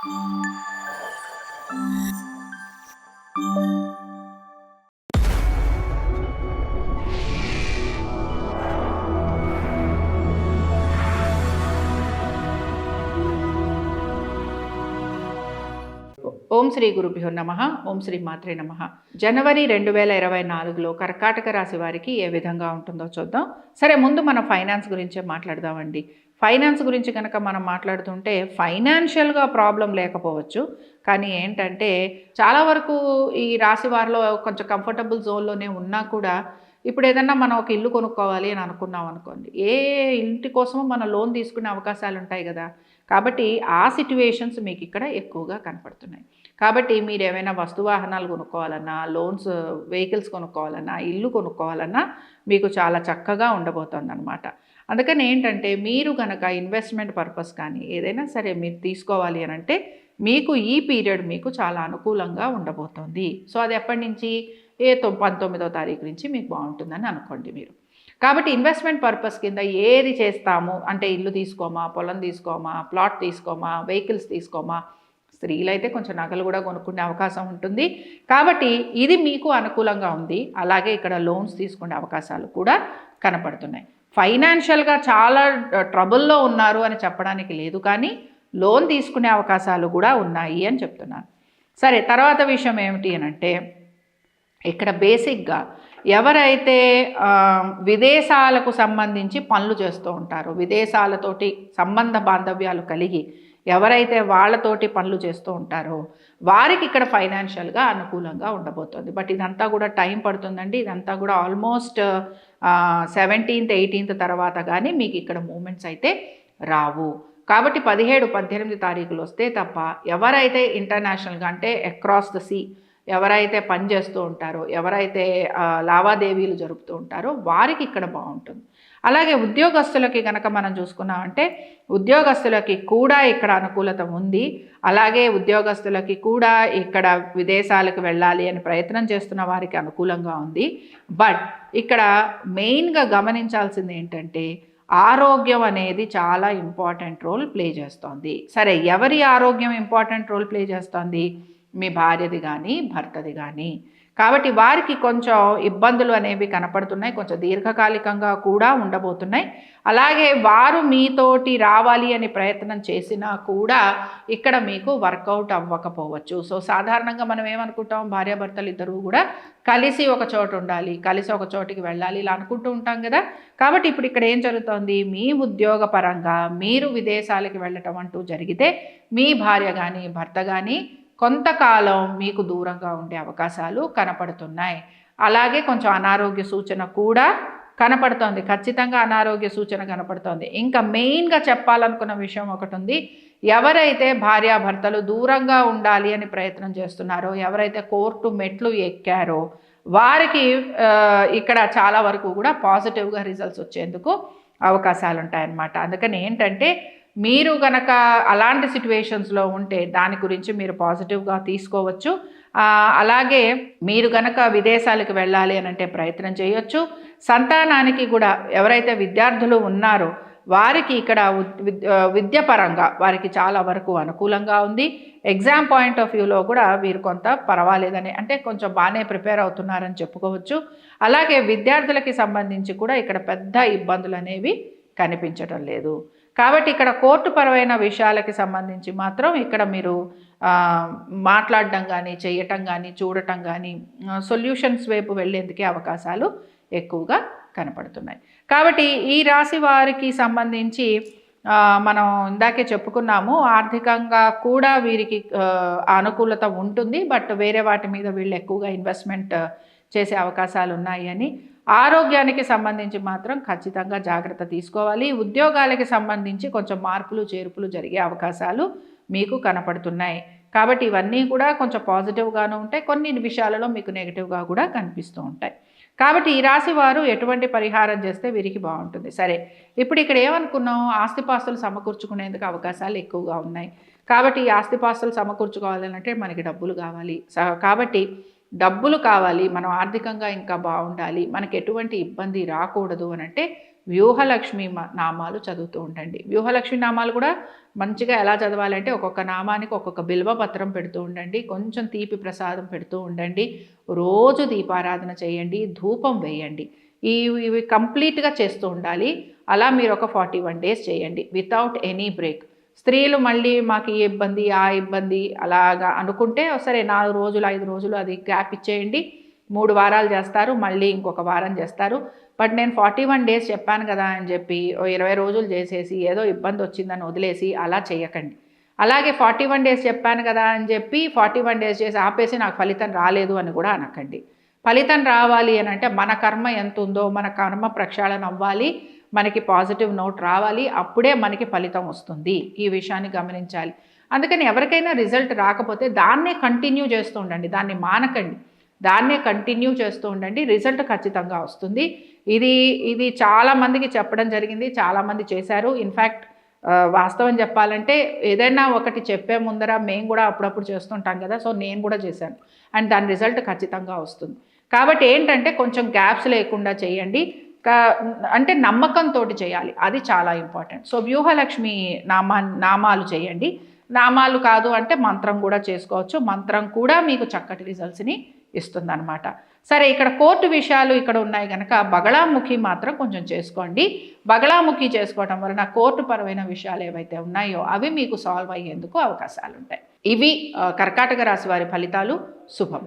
ఓం శ్రీ గురుభ్యో నమ. ఓం శ్రీ మాత్రే నమ. జనవరి రెండు వేల ఇరవై నాలుగులో కర్కాటక రాశి వారికి ఏ విధంగా ఉంటుందో చూద్దాం. సరే ముందు మనం ఫైనాన్స్ గురించే మాట్లాడదామండి. ఫైనాన్స్ గురించి కనుక మనం మాట్లాడుతుంటే ఫైనాన్షియల్గా ప్రాబ్లం లేకపోవచ్చు. కానీ ఏంటంటే చాలా వరకు ఈ రాశి వారిలో కొంచెం కంఫర్టబుల్ జోన్లోనే ఉన్నా కూడా ఇప్పుడు ఏదన్నా మనం ఒక ఇల్లు కొనుక్కోవాలి అని అనుకున్నాం అనుకోండి. ఏ ఇంటి కోసమో మనం లోన్ తీసుకునే అవకాశాలు ఉంటాయి కదా. కాబట్టి ఆ సిట్యువేషన్స్ మీకు ఇక్కడ ఎక్కువగా కనపడుతున్నాయి. కాబట్టి మీరు ఏమైనా వస్తు వాహనాలు కొనుక్కోవాలన్నా లోన్స్ వెహికల్స్ కొనుక్కోవాలన్నా ఇల్లు కొనుక్కోవాలన్నా మీకు చాలా చక్కగా ఉండబోతుంది అనమాట అందుకని ఏంటంటే మీరు కనుక ఇన్వెస్ట్మెంట్ పర్పస్ కానీ ఏదైనా సరే మీరు తీసుకోవాలి అని అంటే మీకు ఈ పీరియడ్ మీకు చాలా అనుకూలంగా ఉండబోతోంది. సో అది ఎప్పటి నుంచి? ఏ పంతొమ్మిదో తారీఖు నుంచి మీకు బాగుంటుందని అనుకోండి మీరు. కాబట్టి ఇన్వెస్ట్మెంట్ పర్పస్ కింద ఏది చేస్తాము? అంటే ఇల్లు తీసుకోమా? పొలం తీసుకోమా? ప్లాట్ తీసుకోమా? వెహికల్స్ తీసుకోమా? స్త్రీలు అయితే కొంచెం నగలు కూడా కొనుక్కునే అవకాశం ఉంటుంది. కాబట్టి ఇది మీకు అనుకూలంగా ఉంది. అలాగే ఇక్కడ లోన్స్ తీసుకునే అవకాశాలు కూడా కనపడుతున్నాయి. ఫైనాన్షియల్గా చాలా ట్రబుల్లో ఉన్నారు అని చెప్పడానికి లేదు కానీ లోన్ తీసుకునే అవకాశాలు కూడా ఉన్నాయి అని చెప్తున్నాను. సరే తర్వాత విషయం ఏమిటి అని అంటే ఇక్కడ బేసిక్గా ఎవరైతే విదేశాలకు సంబంధించి పనులు చేస్తూ ఉంటారో విదేశాలతోటి సంబంధ బాంధవ్యాలు కలిగి ఎవరైతే వాళ్ళతోటి పనులు చేస్తూ ఉంటారో వారికి ఇక్కడ ఫైనాన్షియల్గా అనుకూలంగా ఉండబోతుంది. బట్ ఇదంతా కూడా టైం పడుతుందండి. ఇదంతా కూడా ఆల్మోస్ట్ సెవెంటీన్త్ ఎయిటీన్త్ తర్వాత కానీ మీకు ఇక్కడ మూమెంట్స్ అయితే రావు. కాబట్టి పదిహేడు పద్దెనిమిది తారీఖులు వస్తే తప్ప ఎవరైతే ఇంటర్నేషనల్గా అంటే అక్రాస్ ద సీ ఎవరైతే పని చేస్తూ ఉంటారో ఎవరైతే లావాదేవీలు జరుపుతూ ఉంటారో వారికి ఇక్కడ బాగుంటుంది. అలాగే ఉద్యోగస్తులకి కనుక మనం చూసుకున్నామంటే ఉద్యోగస్తులకి కూడా ఇక్కడ అనుకూలత ఉంది. అలాగే ఉద్యోగస్తులకి కూడా ఇక్కడ విదేశాలకు వెళ్ళాలి అని ప్రయత్నం చేస్తున్న వారికి అనుకూలంగా ఉంది. బట్ ఇక్కడ మెయిన్గా గమనించాల్సింది ఏంటంటే ఆరోగ్యం అనేది చాలా ఇంపార్టెంట్ రోల్ ప్లే చేస్తోంది. సరే ఎవరి ఆరోగ్యం ఇంపార్టెంట్ రోల్ ప్లే చేస్తోంది? మీ భార్యది కానీ భర్తది కానీ కాబట్టి వారికి కొంచెం ఇబ్బందులు అనేవి కనపడుతున్నాయి కొంచెం దీర్ఘకాలికంగా కూడా ఉండబోతున్నాయి. అలాగే వారు మీతోటి రావాలి అని ప్రయత్నం చేసినా కూడా ఇక్కడ మీకు వర్కౌట్ అవ్వకపోవచ్చు. సో సాధారణంగా మనం ఏమనుకుంటాం? భార్యాభర్తలు ఇద్దరు కూడా కలిసి ఒక చోట ఉండాలి కలిసి ఒక చోటికి వెళ్ళాలి ఇలా అనుకుంటూ ఉంటాం కదా. కాబట్టి ఇప్పుడు ఇక్కడ ఏం జరుగుతోంది? మీ ఉద్యోగపరంగా మీరు విదేశాలకు వెళ్ళటం అంటూ జరిగితే మీ భార్య కానీ భర్త కానీ కొంతకాలం మీకు దూరంగా ఉండే అవకాశాలు కనపడుతున్నాయి. అలాగే కొంచెం అనారోగ్య సూచన కూడా కనపడుతోంది. ఖచ్చితంగా అనారోగ్య సూచన కనపడుతోంది. ఇంకా మెయిన్గా చెప్పాలనుకున్న విషయం ఒకటి ఉంది ఎవరైతే భార్యాభర్తలు దూరంగా ఉండాలి అని ప్రయత్నం చేస్తున్నారో ఎవరైతే కోర్టు మెట్లు ఎక్కారో వారికి ఇక్కడ చాలా వరకు కూడా పాజిటివ్గా రిజల్ట్స్ వచ్చేందుకు అవకాశాలు ఉంటాయన్నమాట అందుకని ఏంటంటే మీరు గనక అలాంటి సిచ్యువేషన్స్లో ఉంటే దాని గురించి మీరు పాజిటివ్గా తీసుకోవచ్చు. అలాగే మీరు గనక విదేశాలకు వెళ్ళాలి అని అంటే ప్రయత్నం చేయొచ్చు. సంతానానికి కూడా ఎవరైతే విద్యార్థులు ఉన్నారో వారికి ఇక్కడ విద్యపరంగా వారికి చాలా వరకు అనుకూలంగా ఉంది. ఎగ్జామ్ పాయింట్ ఆఫ్ వ్యూలో కూడా వీరు కొంత పర్వాలేదని అంటే కొంచెం బాగానే ప్రిపేర్ అవుతున్నారని చెప్పుకోవచ్చు. అలాగే విద్యార్థులకి సంబంధించి కూడా ఇక్కడ పెద్ద ఇబ్బందులు అనేవి కనిపించడం లేదు. కాబట్టి ఇక్కడ కోర్టు పరమైన విషయాలకి సంబంధించి మాత్రం ఇక్కడ మీరు మాట్లాడడం కానీ చేయటం కానీ చూడటం కానీ సొల్యూషన్స్ వైపు వెళ్ళేందుకే అవకాశాలు ఎక్కువగా కనపడుతున్నాయి. కాబట్టి ఈ రాశి వారికి సంబంధించి మనం ఇందాకే చెప్పుకున్నాము ఆర్థికంగా కూడా వీరికి అనుకూలత ఉంటుంది బట్ వేరే వాటి మీద వీళ్ళు ఎక్కువగా ఇన్వెస్ట్మెంట్ చేసే అవకాశాలు ఉన్నాయి అని ఆరోగ్యానికి సంబంధించి మాత్రం ఖచ్చితంగా జాగ్రత్త తీసుకోవాలి. ఉద్యోగాలకి సంబంధించి కొంచెం మార్పులు చేర్పులు జరిగే అవకాశాలు మీకు కనపడుతున్నాయి. కాబట్టి ఇవన్నీ కూడా కొంచెం పాజిటివ్గాను ఉంటాయి. కొన్ని విషయాలలో మీకు నెగిటివ్గా కూడా కనిపిస్తూ ఉంటాయి. కాబట్టి ఈ రాశి వారు ఎటువంటి పరిహారం చేస్తే వీరికి బాగుంటుంది. సరే ఇప్పుడు ఇక్కడ ఏమనుకున్నాం? ఆస్తిపాస్తులు సమకూర్చుకునేందుకు అవకాశాలు ఎక్కువగా ఉన్నాయి. కాబట్టి ఈ ఆస్తిపాస్తులు సమకూర్చుకోవాలంటే మనకి డబ్బులు కావాలి. కాబట్టి డబ్బులు కావాలి మనం ఆర్థికంగా ఇంకా బాగుండాలి మనకు ఎటువంటి ఇబ్బంది రాకూడదు అని అంటే వ్యూహలక్ష్మి మ- నామాలు చదువుతూ ఉండండి. వ్యూహలక్ష్మి నామాలు కూడా మంచిగా ఎలా చదవాలంటే ఒక్కొక్క నామానికి ఒక్కొక్క బిల్వపత్రం పెడుతూ ఉండండి కొంచెం తీపి ప్రసాదం పెడుతూ ఉండండి రోజు దీపారాధన చేయండి ధూపం వేయండి. ఈ ఇవి కంప్లీట్గా చేస్తూ ఉండాలి. అలా మీరు ఒక ఫార్టీ వన్ డేస్ చేయండి వితౌట్ ఎనీ బ్రేక్. స్త్రీలు మళ్ళీ మాకు ఈ ఇబ్బంది ఆ ఇబ్బంది అలాగా అనుకుంటే సరే నాలుగు రోజులు ఐదు రోజులు అది గ్యాప్ ఇచ్చేయండి. మూడు వారాలు చేస్తారు మళ్ళీ ఇంకొక వారం చేస్తారు. బట్ నేను ఫార్టీ వన్ డేస్ చెప్పాను కదా అని చెప్పి ఓ ఇరవై రోజులు చేసేసి ఏదో ఇబ్బంది వచ్చిందని వదిలేసి అలా చేయకండి. అలాగే ఫార్టీ వన్ డేస్ చెప్పాను కదా అని చెప్పి ఫార్టీ వన్ డేస్ చేసి ఆపేసి నాకు ఫలితం రాలేదు అని కూడా అనకండి. ఫలితం రావాలి అని అంటే మన కర్మ ఎంత ఉందో మన కర్మ ప్రక్షాళన అవ్వాలి. మనకి పాజిటివ్ నోట్ రావాలి అప్పుడే మనకి ఫలితం వస్తుంది. ఈ విషయాన్ని గమనించాలి. అందుకని ఎవరికైనా రిజల్ట్ రాకపోతే దాన్నే కంటిన్యూ చేస్తూ ఉండండి. దాన్ని మానకండి. దాన్నే కంటిన్యూ చేస్తూ ఉండండి. రిజల్ట్ ఖచ్చితంగా వస్తుంది. ఇది ఇది చాలామందికి చెప్పడం జరిగింది. చాలామంది చేశారు. ఇన్ఫ్యాక్ట్ వాస్తవం చెప్పాలంటే ఏదైనా ఒకటి చెప్పే ముందర మేము కూడా అప్పుడప్పుడు చేస్తుంటాం కదా సో నేను కూడా చేశాను. అండ్ దాని రిజల్ట్ ఖచ్చితంగా వస్తుంది. కాబట్టి ఏంటంటే కొంచెం గ్యాప్స్ లేకుండా చేయండి. అంటే నమ్మకంతో చేయాలి. అది చాలా ఇంపార్టెంట్. సో వ్యూహలక్ష్మి నామా నామాలు చేయండి. నామాలు కాదు అంటే మంత్రం కూడా చేసుకోవచ్చు. మంత్రం కూడా మీకు చక్కటి రిజల్ట్స్ని ఇస్తుందన్నమాట. సరే ఇక్కడ కోర్టు విషయాలు ఇక్కడ ఉన్నాయి కనుక బగళాముఖి మాత్రం కొంచెం చేసుకోండి. బగళాముఖి చేసుకోవడం వలన కోర్టు పరమైన విషయాలు ఏవైతే ఉన్నాయో అవి మీకు సాల్వ్ అయ్యేందుకు అవకాశాలు ఉంటాయి ఇవి కర్కాటక రాశి వారి ఫలితాలు. శుభం.